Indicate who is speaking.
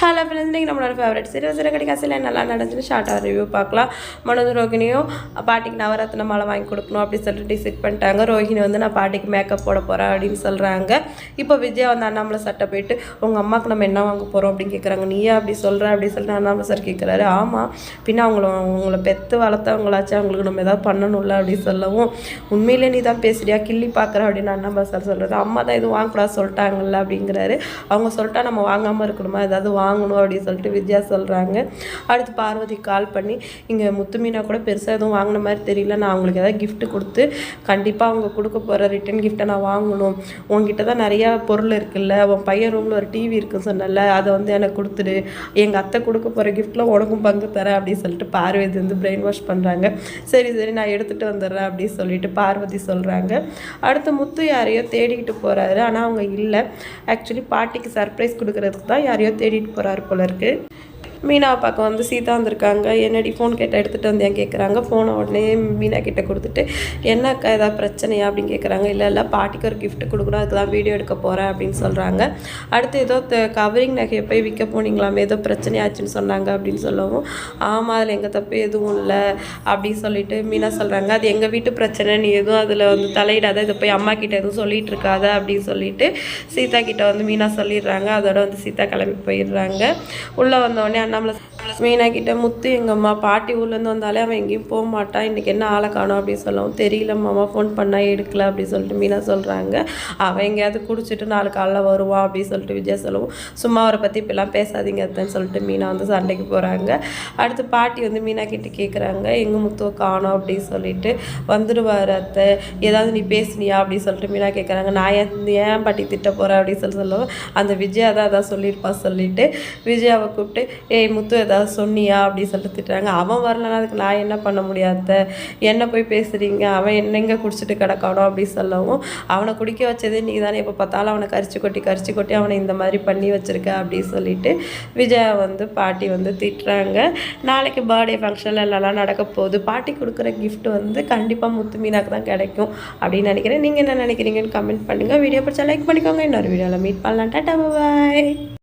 Speaker 1: Hello friends இன்றைக்கி நம்மளோட favourite serial சிறு கடிகாசில் நல்லா நடந்துச்சு ஷார்ட்டாக ரிவ்யூ பார்க்கலாம். மனோஜ் ரோகிணியும் பாட்டிக்கு நவரத்ன மாலை வாங்கி கொடுக்கணும் அப்படின்னு சொல்லிட்டு டிசைட் பண்ணிட்டாங்க. ரோஹிணி வந்து நான் பாட்டிக்கு மேக்கப் போட போகிறேன் அப்படின்னு சொல்கிறாங்க இப்போ விஜயா வந்து அண்ணாமலை சட்டை போயிட்டு உங்கள் அம்மாவுக்கு நம்ம என்ன வாங்க போகிறோம் அப்படின்னு கேட்குறாங்க நீயா அப்படி சொல்கிற அப்படின்னு சொல்லிட்டு அண்ணாமலை சார் கேட்குறாரு ஆமாம் பின்ன அவங்கள அவங்கள பெற்று வளர்த்தவங்களாச்சு அவங்களுக்கு நம்ம எதாவது பண்ணணும்ல? அப்படின்னு சொல்லவும் உண்மையிலே நீ தான் பேசுறியா? கிள்ளி பார்க்குற அப்படின்னு அண்ணாமலை சார் சொல்கிறாரு அம்மா தான் எதுவும் வாங்கக்கூடாது சொல்லிட்டாங்கல்ல? அப்படிங்கிறாரு. அவங்க சொல்லிட்டா நம்ம வாங்காமல் இருக்கணுமா? ஏதாவது வாங்கணும் அப்படின்னு சொல்லிட்டு வித்யா சொல்கிறாங்க அடுத்து பார்வதி கால் பண்ணி இங்கே முத்துமீனா கூட பெருசாக எதுவும் வாங்கின மாதிரி தெரியல. நான் அவங்களுக்கு ஏதாவது கிஃப்ட்டு கொடுத்து கண்டிப்பாக அவங்க கொடுக்க போகிற ரிட்டன் கிஃப்ட்டை நான் வாங்கணும். உங்ககிட்ட தான் நிறையா பொருள் இருக்குல்ல. உன் பையன் ரூமில் ஒரு டிவி இருக்குன்னு சொன்னல அதை வந்து எனக்கு கொடுத்துடு. எங்கள் அத்தை கொடுக்க போகிற கிஃப்ட்டில் உனக்கும் பங்கு தரேன். அப்படின்னு சொல்லிட்டு பார்வதி வந்து பிரெயின் வாஷ் பண்ணுறாங்க சரி சரி நான் எடுத்துகிட்டு வந்துடுறேன். அப்படின்னு சொல்லிட்டு பார்வதி சொல்கிறாங்க அடுத்து முத்து யாரையோ தேடிக்கிட்டு போகிறாரு ஆனால் அவங்க இல்லை. ஆக்சுவலி பாட்டிக்கு சர்ப்ரைஸ் கொடுக்கறதுக்கு தான் யாரையோ தேடிட்டு போகிறாரு போல இருக்கு. மீனா பார்க்க வந்து சீதா வந்திருக்காங்க. என்னடி ஃபோன் கேட்டால் எடுத்துகிட்டு வந்தேன் கேட்குறாங்க ஃபோனை உடனே மீனா கிட்ட கொடுத்துட்டு என்ன அக்கா ஏதாவது பிரச்சனையா? அப்படின்னு கேட்குறாங்க இல்லை இல்லை பாட்டிக்கு ஒரு கிஃப்ட் கொடுக்கணும். அதுக்கு தான் வீடியோ எடுக்க போகிறேன் அப்படின்னு சொல்கிறாங்க அடுத்து ஏதோ கவரிங் நகையை போய் விற்க போனீங்களாமே ஏதோ பிரச்சனையாச்சுன்னு சொன்னாங்க அப்படின்னு சொல்லவும் ஆமாம் அதில் எங்கள் தப்பு எதுவும் இல்லை. அப்படின்னு சொல்லிட்டு மீனா சொல்கிறாங்க அது எங்கள் வீட்டு பிரச்சனை. நீ எதுவும் அதில் வந்து தலையிடாத. இதை போய் அம்மா கிட்ட எதுவும் சொல்லிட்டு இருக்காத. அப்படின்னு சொல்லிட்டு சீதா கிட்ட வந்து மீனா சொல்லிடுறாங்க. அதோட வந்து சீதா கிளம்பி போயிடுறாங்க. உள்ளே வந்தோடனே நம்மளை மீனா கிட்ட முத்து எங்கள் அம்மா பாட்டி ஊர்லேருந்து வந்தாலே அவன் எங்கேயும் போக மாட்டான் இன்றைக்கி என்ன ஆளை காணோம் அப்படின்னு சொல்லவும் தெரியல. மாமா ஃபோன் பண்ணால் எடுக்கல அப்படின்னு சொல்லிட்டு மீனா சொல்கிறாங்க அவன் எங்கேயாவது குடிச்சிட்டு நாலு காலைல வருவான் அப்படின்னு சொல்லிட்டு விஜயா சொல்லவும் சும்மா அவரை பற்றி இப்பெல்லாம் பேசாதீங்க அத்தைன்னு சொல்லிட்டு மீனா வந்து சண்டைக்கு போகிறாங்க அடுத்து பாட்டி வந்து மீனா கிட்ட கேட்குறாங்க எங்கள் முத்துவை காணோம் அப்படின்னு சொல்லிட்டு வந்துடுவார் அத்தை. ஏதாவது நீ பேசுனியா? அப்படின்னு சொல்லிட்டு மீனா கேட்குறாங்க நான் ஏன் ஏன் பாட்டி திட்ட போகிறேன் அப்படின்னு சொல்லி சொல்லவும் அந்த விஜயா தான் அதான் சொல்லியிருப்பா சொல்லிட்டு விஜயாவை கூப்பிட்டு ஏய் முத்து ஏதாவது சொன்னியா? அப்படின்னு சொல்லிட்டு திட்டுறாங்க. அவன் வரலன்னா அதுக்கு நான் என்ன பண்ண முடியாத என்ன போய் பேசுகிறீங்க அவன் என்னங்க குடிச்சிட்டு கிடக்கணும் அப்படின்னு சொல்லவும் அவனை குடிக்க வச்சதே நீ தானே. எப்போ பார்த்தாலும் அவனை கரிச்சு கொட்டி கரிச்சு கொட்டி அவனை இந்த மாதிரி பண்ணி வச்சிருக்க அப்படின்னு சொல்லிட்டு விஜயா வந்து பாட்டி வந்து திட்டுறாங்க. நாளைக்கு பர்த்டே ஃபங்க்ஷனில் எல்லாம் நடக்க போகுது? பாட்டி கொடுக்குற கிஃப்ட் வந்து கண்டிப்பாக முத்து மீனாக்கு தான் கிடைக்கும் அப்படின்னு நினைக்கிறேன். நீங்கள் என்ன நினைக்கிறீங்கன்னு கமெண்ட் பண்ணுங்கள் வீடியோ பிடிச்சா லைக் பண்ணிக்கோங்க. இன்னொரு வீடியோவில் மீட் பண்ணலாம். டாட்டா பாய்